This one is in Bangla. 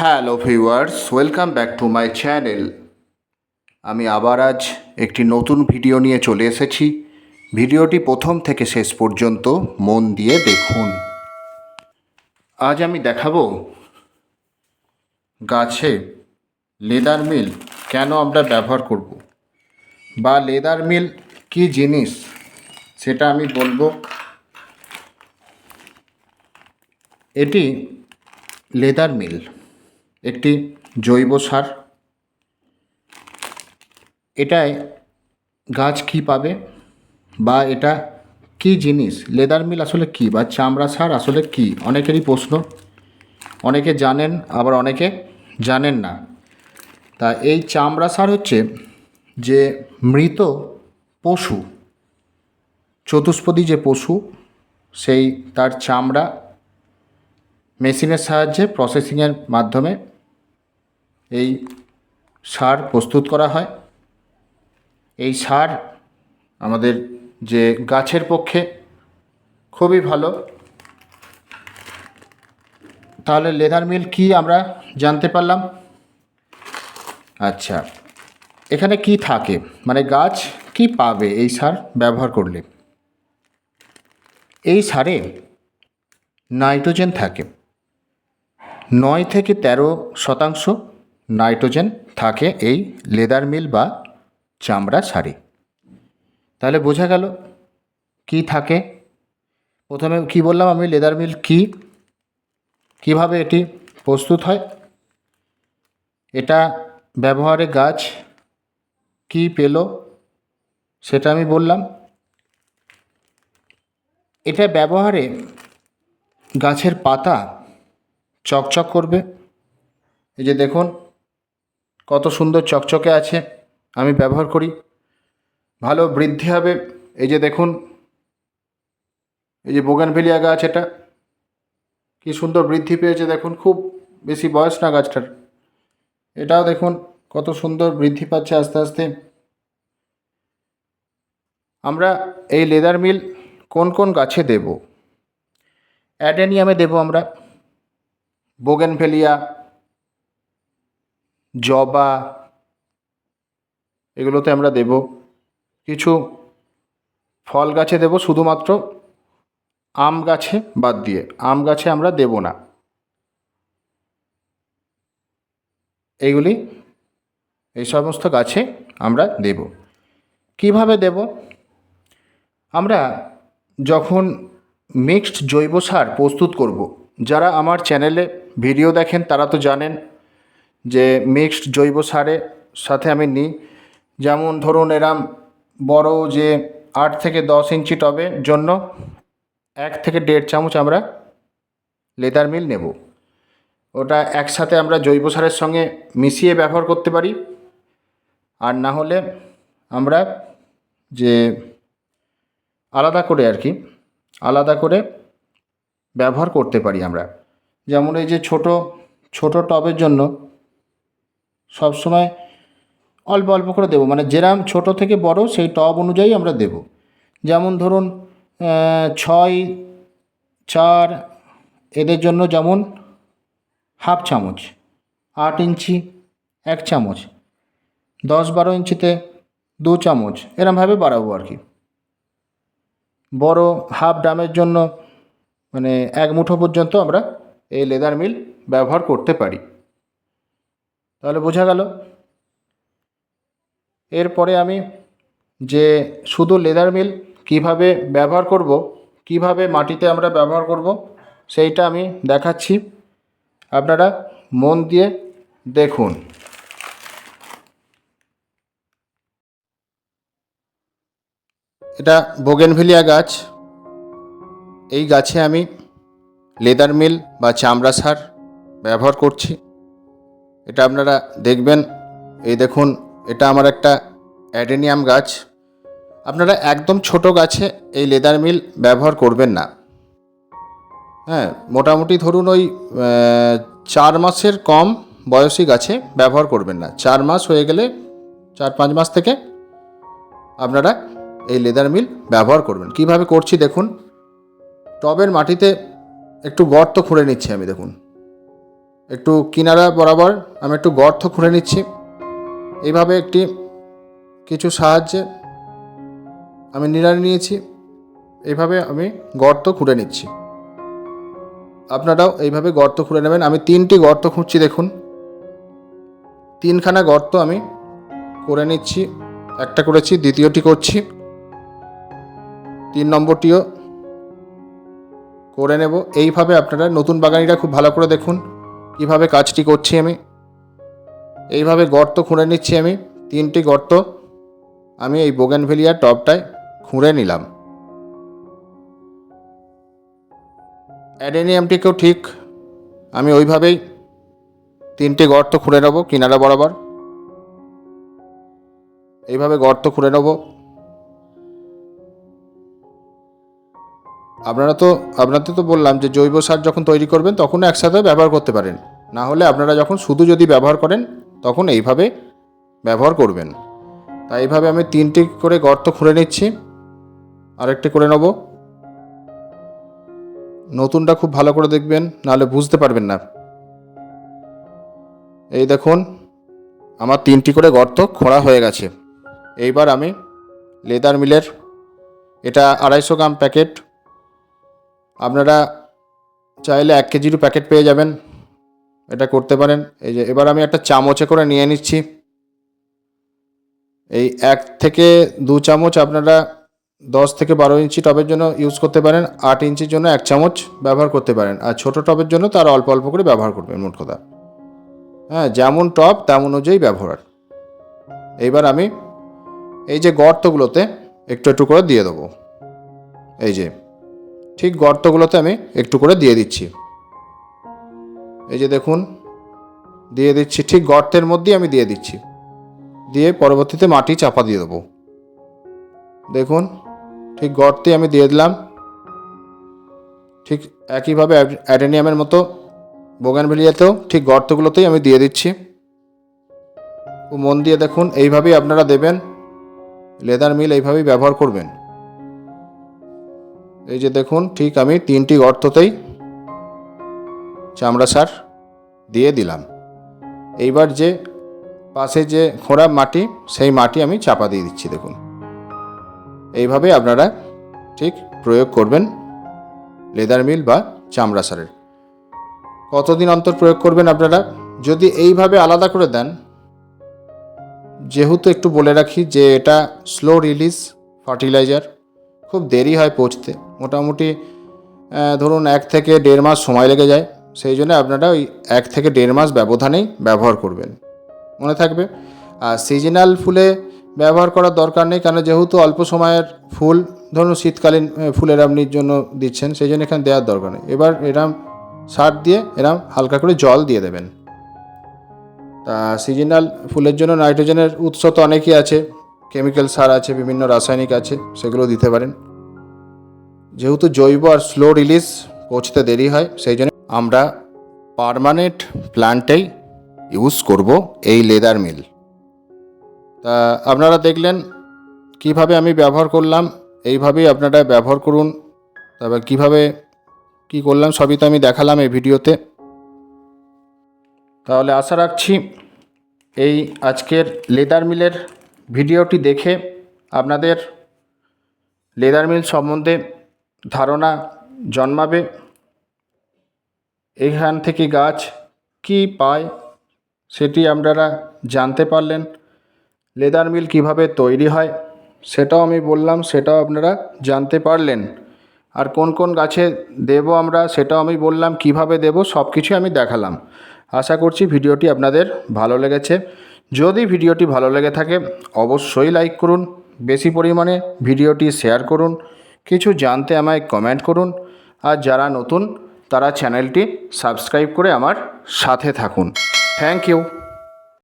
Hello viewers, welcome back to my channel. আমি আবার আজ একটি নতুন ভিডিও নিয়ে চলে এসেছি। ভিডিওটি প্রথম থেকে শেষ পর্যন্ত মন দিয়ে দেখুন। আজ আমি দেখাবো গাছে লেদার মিল কেন আমরা ব্যবহার করব বা লেদার মিল কী জিনিস সেটা আমি বলব। এটি লেদার মিল। একটি জৈব সার। এটায় গাছ কি পাবে বা এটা কি জিনিস, লেদার মিল আসলে কি বা চামড়া সার আসলে কি? অনেকেরই প্রশ্ন। অনেকে জানেন, আবার অনেকে জানেন না। তা এই চামড়া সার হচ্ছে যে মৃত পশু, চতুষ্পদী যে পশু, সেই তার চামড়া মেশিনের সাহায্যে প্রসেসিংয়ের মাধ্যমে এই সার প্রস্তুত করা হয়। এই সার আমাদের যে গাছের পক্ষে খুবই ভালো। তাহলে লেদার মিল কি আমরা জানতে পারলাম? আচ্ছা এখানে কি থাকে? মানে গাছ কি পাবে এই সার ব্যবহার করলে? এই সারে নাইট্রোজেন থাকে। নয় থেকে তেরো শতাংশ নাইট্রোজেন থাকে এই লেদার মিল বা চামড়া সারে। তাহলে বোঝা গেল কি থাকে? প্রথমে কি বললাম আমি, লেদার মিল কি? কীভাবে এটি প্রস্তুত হয়? এটা ব্যবহারে গাছ কি পেল সেটা আমি বললাম। এটা ব্যবহারে গাছের পাতা চকচক করবে। এই যে দেখুন, কত সুন্দর চকচকে আছে, আমি ব্যবহার করি। ভালো বৃদ্ধি হবে। এই যে দেখুন, এই যে বোগানভেলিয়া গাছ এটা, কি সুন্দর বৃদ্ধি পেয়েছে দেখুন, খুব বেশি বয়স না গাছটার। এটাও দেখুন, কত সুন্দর বৃদ্ধি পাচ্ছে আস্তে আস্তে। আমরা এই লেদার মিল কোন কোন গাছে দেব? অ্যাডেনিয়ামে দেব আমরা। বোগেনভেলিয়া, জবা, এগুলোতে আমরা দেব। কিছু ফল গাছে দেব, শুধুমাত্র আম গাছে বাদ দিয়ে। আম গাছে আমরা দেব না। এইগুলি এই সমস্ত গাছে আমরা দেব। কীভাবে দেব? আমরা যখন মিক্সড জৈব সার প্রস্তুত করব, যারা আমার চ্যানেলে ভিডিও দেখেন, তারা তো জানেন যে মিক্সড জৈব সারের সাথে আমি নিই। যেমন ধরুন এরাম বড় যে আট থেকে দশ ইঞ্চি টবের জন্য এক থেকে দেড় চামচ আমরা লেদার মিল নেব। ওটা একসাথে আমরা জৈব সারের সঙ্গে মিশিয়ে ব্যবহার করতে পারি। আর না হলে আমরা যে আলাদা করে আর কি, আলাদা করে ব্যবহার করতে পারি আমরা। যেমন এই যে ছোট ছোট টবের জন্য সব সময় অল্প অল্প করে দেবো। মানে যেরাম ছোট থেকে বড় সেই টব অনুযায়ী আমরা দেব। যেমন ধরুন ছয়, চার, এদের জন্য যেমন হাফ চামচ, আট ইঞ্চি, এক চামচ, দশ, বারো ইঞ্চিতে দু চামচ, এরমভাবে বাড়াবো আর কি। বড় হাফ ডামের জন্য মানে এক মুঠো পর্যন্ত আমরা এই লেদার মিল ব্যবহার করতে পারি। তাহলে বোঝা গেল। এরপরে আমি যে শুধু লেদার মিল কীভাবে ব্যবহার করব, কীভাবে মাটিতে আমরা ব্যবহার করব, সেইটা আমি দেখাচ্ছি। আপনারা মন দিয়ে দেখুন। এটা বোগেনভিলিয়া গাছ। এই গাছে আমি লেদার মিল বা চামড়া সার ব্যবহার করছি। এটা আপনারা দেখবেন। এই দেখুন, এটা আমার একটা অ্যাডেনিয়াম গাছ। আপনারা একদম ছোট গাছে এই লেদার মিল ব্যবহার করবেন না। হ্যাঁ মোটামুটি ধরুন ওই চার মাসের কম বয়সী গাছে ব্যবহার করবেন না। চার মাস হয়ে গেলে চার পাঁচ মাস থেকে আপনারা এই লেদার মিল ব্যবহার করবেন। কীভাবে করছি দেখুন, টবের মাটিতে একটু গর্ত খুঁড়ে নিচ্ছি আমি, দেখুন। একটু কিনারা বরাবর আমি একটু গর্ত খুঁড়ে নিচ্ছি। এইভাবে একটি কিছু সাহায্যে আমি নিড়ানি নিয়েছি। এইভাবে আমি গর্ত খুঁড়ে নিচ্ছি। আপনারাও এইভাবে গর্ত খুঁড়ে নেবেন। আমি তিনটি গর্ত খুঁড়ছি, দেখুন। তিনখানা গর্ত আমি করে নিচ্ছি, একটা করেছি, দ্বিতীয়টি করছি। তিন নম্বরটিও করে নেব। এইভাবে আপনারা নতুন বাগানিরা খুব ভালো করে দেখুন। কীভাবে কাজটি করছি আমি। এইভাবে গর্ত খুঁড়ে নিচ্ছি আমি। তিনটি গর্ত আমি এই বোগেনভেলিয়ার টবটায় খুঁড়ে নিলাম। অ্যাডেনিয়ামটিকেও ঠিক আমি ওইভাবেই তিনটে গর্ত খুঁড়ে নেব কিনারা বরাবর। এইভাবে গর্ত খুঁড়ে নেব। আপনারা তো, আপনাদের তো বললাম যে জৈব সার যখন তৈরি করবেন তখন একসাথে ব্যবহার করতে পারেন। না হলে আপনারা যখন শুধু যদি ব্যবহার করেন, তখন এইভাবে ব্যবহার করবেন। তাই এইভাবে আমি তিনটি করে গর্ত খুঁড়ে নিচ্ছি। আরেকটি করে নেব। নতুনটা খুব ভালো করে দেখবেন, নাহলে বুঝতে পারবেন না। এই দেখুন, আমার তিনটি করে গর্ত খোঁড়া হয়ে গেছে। এইবার আমি লেদার মিলের, এটা আড়াইশো গ্রাম প্যাকেট আপনারা চাইলে এক কেজিরও প্যাকেট পেয়ে যাবেন। এটা করতে পারেন। এই যে, এবার আমি একটা চামচে করে নিয়ে নিচ্ছি। এই এক থেকে দু চামচ আপনারা দশ থেকে বারো ইঞ্চি টবের জন্য ইউজ করতে পারেন। আট ইঞ্চির জন্য এক চামচ ব্যবহার করতে পারেন। আর ছোটো টবের জন্য তার অল্প অল্প করে ব্যবহার করবেন, মোট কথা। হ্যাঁ যেমন টব, তেমন অনুযায়ী ব্যবহার। এইবার আমি এই যে গর্তগুলোতে একটু একটু করে দিয়ে দেবো। এই যে ঠিক গর্তগুলোতে আমি একটু করে দিয়ে দিচ্ছি। এই যে দেখুন, দিয়ে দিচ্ছি, ঠিক গর্তের মধ্যেই আমি দিয়ে দিচ্ছি। দিয়ে পরবর্তীতে মাটি চাপা দিয়ে দেবো। দেখুন, ঠিক গর্তে আমি দিয়ে দিলাম। ঠিক একইভাবে অ্যাডেনিয়ামের মতো বোগানভেলিয়াতেও ঠিক গর্তগুলোতেই আমি দিয়ে দিচ্ছি। ও মন দিয়ে দেখুন, এইভাবেই আপনারা দেবেন। লেদার মিল এইভাবেই ব্যবহার করবেন। এই যে দেখুন, ঠিক আমি তিনটি গর্ততেই চামড়া সার দিয়ে দিলাম। এইবার যে পাশে যে খোঁড়া মাটি, সেই মাটি আমি চাপা দিয়ে দিচ্ছি, দেখুন। এইভাবে আপনারা ঠিক প্রয়োগ করবেন লেদার মিল বা চামড়া সারের। কতদিন অন্তর প্রয়োগ করবেন আপনারা? যদি এইভাবে আলাদা করে দেন, যেহেতু একটু বলে রাখি যে এটা স্লো রিলিজ ফার্টিলাইজার খুব দেরি হয় পৌঁছতে। মোটামুটি ধরুন এক থেকে দেড় মাস সময় লেগে যায়, সেই জন্য আপনারা ওই এক থেকে দেড় মাস ব্যবধানেই ব্যবহার করবেন। মনে থাকবে? আর সিজনাল ফুলে ব্যবহার করার দরকার নেই কারণ যেহেতু অল্প সময়ের ফুল, ধরুন শীতকালীন ফুলের আপনি জন্য দিচ্ছেন, সেই জন্য এখানে দেওয়ার দরকার নেই। এবার এরম সার দিয়ে এরম হালকা করে জল দিয়ে দেবেন। তা সিজনাল ফুলের জন্য নাইট্রোজেনের উৎস তো অনেকই আছে কেমিক্যাল সার আছে, বিভিন্ন রাসায়নিক আছে, সেগুলো দিতে পারেন। যেহেতু জৈব আর স্লো রিলিজ পৌঁছতে দেরি হয়, সেই জন্য আমরা পারমানেন্ট প্ল্যান্টেই ইউজ করব এই লেদার মিল তা আপনারা দেখলেন কীভাবে আমি ব্যবহার করলাম, এইভাবেই আপনারা ব্যবহার করুন, তারপর কীভাবে কি করলাম সবই তো আমি দেখালাম এই ভিডিওতে। তাহলে আশা রাখছি এই আজকের লেদার মিলের ভিডিওটি দেখে আপনাদের লেদার মিল সম্বন্ধে ধারণা জন্মাবে। এখান থেকে গাছ কি পায় সেটি আপনারা জানতে পারলেন। লেদার মিল কীভাবে তৈরি হয় সেটাও আমি বললাম, সেটাও আপনারা জানতে পারলেন। আর কোন কোন গাছে দেব আমরা সেটাও আমি বললাম, কীভাবে দেব সব কিছু আমি দেখালাম। আশা করছি ভিডিওটি আপনাদের ভালো লেগেছে। যদি ভিডিওটি ভালো লেগে থাকে, অবশ্যই লাইক করুন, বেশি পরিমাণে ভিডিওটি শেয়ার করুন। কিছু জানতে আমায় কমেন্ট করুন। আর যারা নতুন, তারা চ্যানেলটি সাবস্ক্রাইব করে আমার সাথে থাকুন। Thank you